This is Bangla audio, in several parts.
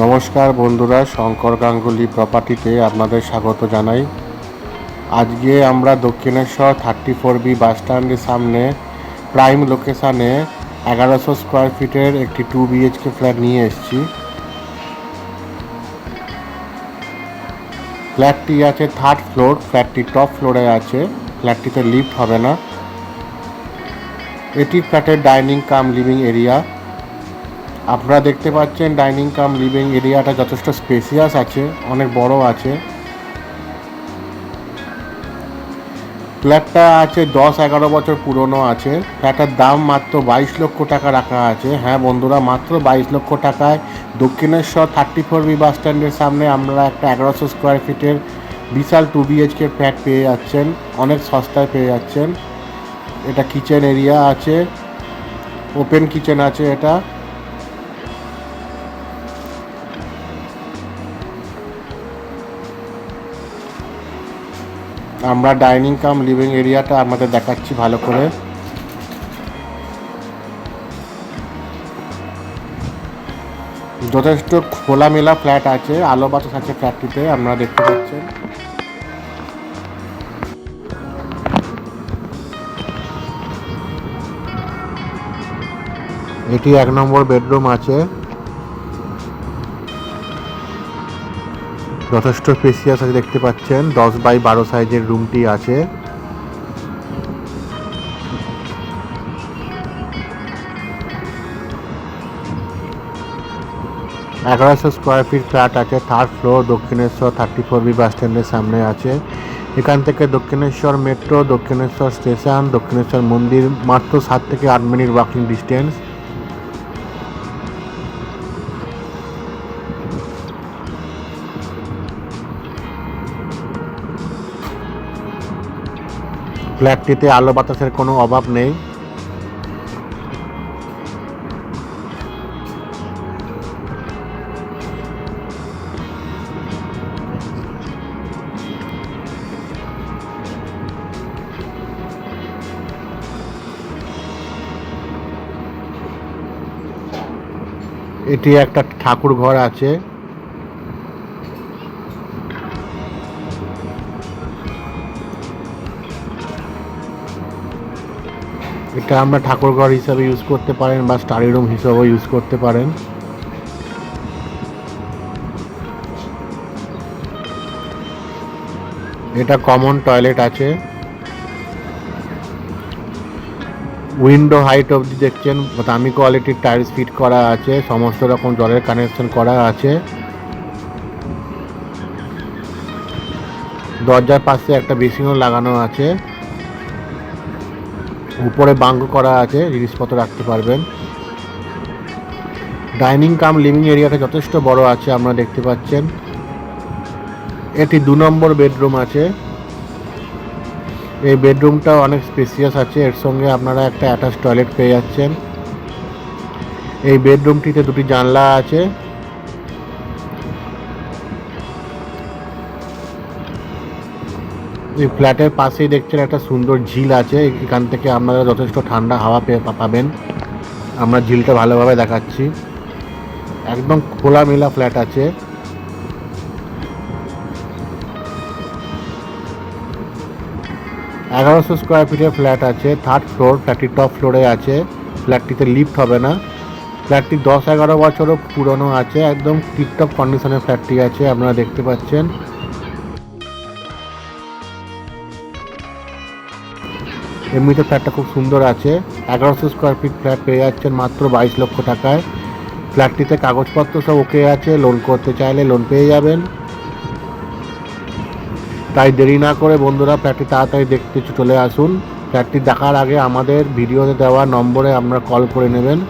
নমস্কার বন্ধুরা, শঙ্কর গাঙ্গুলি প্রপার্টিতে আপনাদের স্বাগত জানাই। আজকে আমরা Dakshineswar thirty four B bus স্ট্যান্ডের সামনে প্রাইম লোকেশানে এগারোশো স্কোয়ার ফিটের একটি টু বিএইচকে ফ্ল্যাট নিয়ে এসেছি। ফ্ল্যাটটি আছে থার্ড ফ্লোর ফ্ল্যাটটি টপ ফ্লোরে আছে ফ্ল্যাটটিতে লিফট হবে না। এটি ফ্ল্যাটের ডাইনিং কাম লিভিং এরিয়া আপনারা দেখতে পাচ্ছেন ডাইনিং কাম, লিভিং এরিয়াটা যথেষ্ট স্পেসিয়াস আছে, অনেক বড় আছে। ফ্ল্যাটটা আছে দশ এগারো বছর পুরনো আছে। ফ্ল্যাটের দাম মাত্র বাইশ লক্ষ টাকা রাখা আছে। হ্যাঁ বন্ধুরা, মাত্র বাইশ লক্ষ টাকায় Dakshineswar thirty four B bus স্ট্যান্ডের সামনে আমরা একটা এগারোশো স্কোয়ার ফিটের বিশাল টু বিএইচকে ফ্ল্যাট পেয়ে যাচ্ছেন, অনেক সস্তায় পেয়ে যাচ্ছেন। এটা কিচেন এরিয়া আছে, ওপেন কিচেন আছে এটা। আমরা ডাইনিং কাম লিভিং এরিয়াটা আমাদের দেখাচ্ছি ভালো করে। যথেষ্ট খোলামেলা ফ্ল্যাট আছে, আলো বাতাস আছে ফ্ল্যাটটিতে, আপনারা দেখতে পাচ্ছেন। এটি এক নম্বর বেডরুম আছে। যথেষ্ট স্পেসিয়াস আছে দেখতে পাচ্ছেন। দশ বাই বারো সাইজের রুমটি আছে। এগারোশো স্কোয়ার ফিট ফ্ল্যাট আছে। Third floor Dakshineswar thirty four B bus স্ট্যান্ডের সামনে আছে। এখান থেকে দক্ষিণেশ্বর মেট্রো দক্ষিণেশ্বর স্টেশন দক্ষিণেশ্বর মন্দির, মাত্র সাত থেকে আট মিনিট ওয়াকিং ডিস্টেন্স ফ্ল্যাটটিতে আলো বাতাসের কোনো অভাব নেই। এটি একটা ঠাকুর ঘর আছে। এটা আমরা ঠাকুর ঘর হিসাবে ইউজ করতে পারেন বা স্টাডি রুম হিসাবেও ইউজ করতে পারেন। এটা কমন টয়লেট আছে। উইন্ডো হাইট অবধি দেখছেন দামি কোয়ালিটির টাইলস ফিট করা আছে, সমস্ত রকম জলের কানেকশন করা আছে। দরজার পাশে একটা বেসিনও লাগানো আছে। উপরে বাঙ্ক করা আছে, জিনিসপত্র রাখতে পারবেন। ডাইনিং কাম, লিভিং এরিয়াটা যথেষ্ট বড় আছে আপনারা দেখতে পাচ্ছেন। এটি দু নম্বর বেডরুম আছে। এই বেডরুমটা অনেক স্পেসিয়াস আছে, এর সঙ্গে আপনারা একটা অ্যাটাচ টয়লেট পেয়ে যাচ্ছেন। এই বেডরুমটিতে দুটি জানলা আছে। এই ফ্ল্যাটের পাশেই দেখছেন একটা সুন্দর ঝিল আছে। এখান থেকে আপনারা যথেষ্ট ঠান্ডা হাওয়া পেয়ে পাবেন। আমরা ঝিলটা ভালোভাবে দেখাচ্ছি। একদম খোলামেলা ফ্ল্যাট আছে। এগারোশো স্কোয়ার ফিটের ফ্ল্যাট আছে। থার্ড ফ্লোর ফ্ল্যাটটি টপ ফ্লোরে আছে। ফ্ল্যাটটিতে লিফট হবে না। ফ্ল্যাটটি দশ এগারো বছরও পুরনো আছে। একদম টিপটপ কন্ডিশনের ফ্ল্যাটটি আছে, আপনারা দেখতে পাচ্ছেন। এমনিতে ফ্ল্যাটটা খুব সুন্দর আছে। এগারোশো স্কোয়ার ফিট ফ্ল্যাট পেয়ে যাচ্ছেন মাত্র বাইশ লক্ষ টাকায়। ফ্ল্যাটটিতে কাগজপত্র সব ওকে আছে লোন করতে চাইলে লোন পেয়ে যাবেন। তাই দেরি না করে বন্ধুরা ফ্ল্যাটটি তাড়াতাড়ি দেখতে চলে আসুন। ফ্ল্যাটটি দেখার আগে আমাদের ভিডিওতে দেওয়া নম্বরে আপনারা কল করে নেবেন।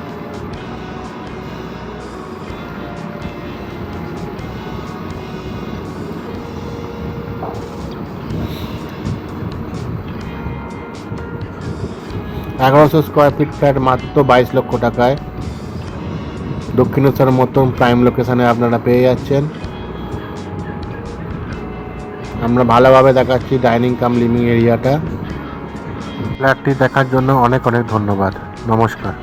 এগারোশো স্কোয়ার ফিট ফ্ল্যাট মাত্র বাইশ লক্ষ টাকায়। দক্ষিণেশ্বরের মতন প্রাইম লোকেশানে আপনারা পেয়ে যাচ্ছেন। আমরা ভালোভাবে দেখাচ্ছি ডাইনিং কাম লিভিং এরিয়াটা ফ্ল্যাটটি দেখার জন্য অনেক অনেক ধন্যবাদ। নমস্কার।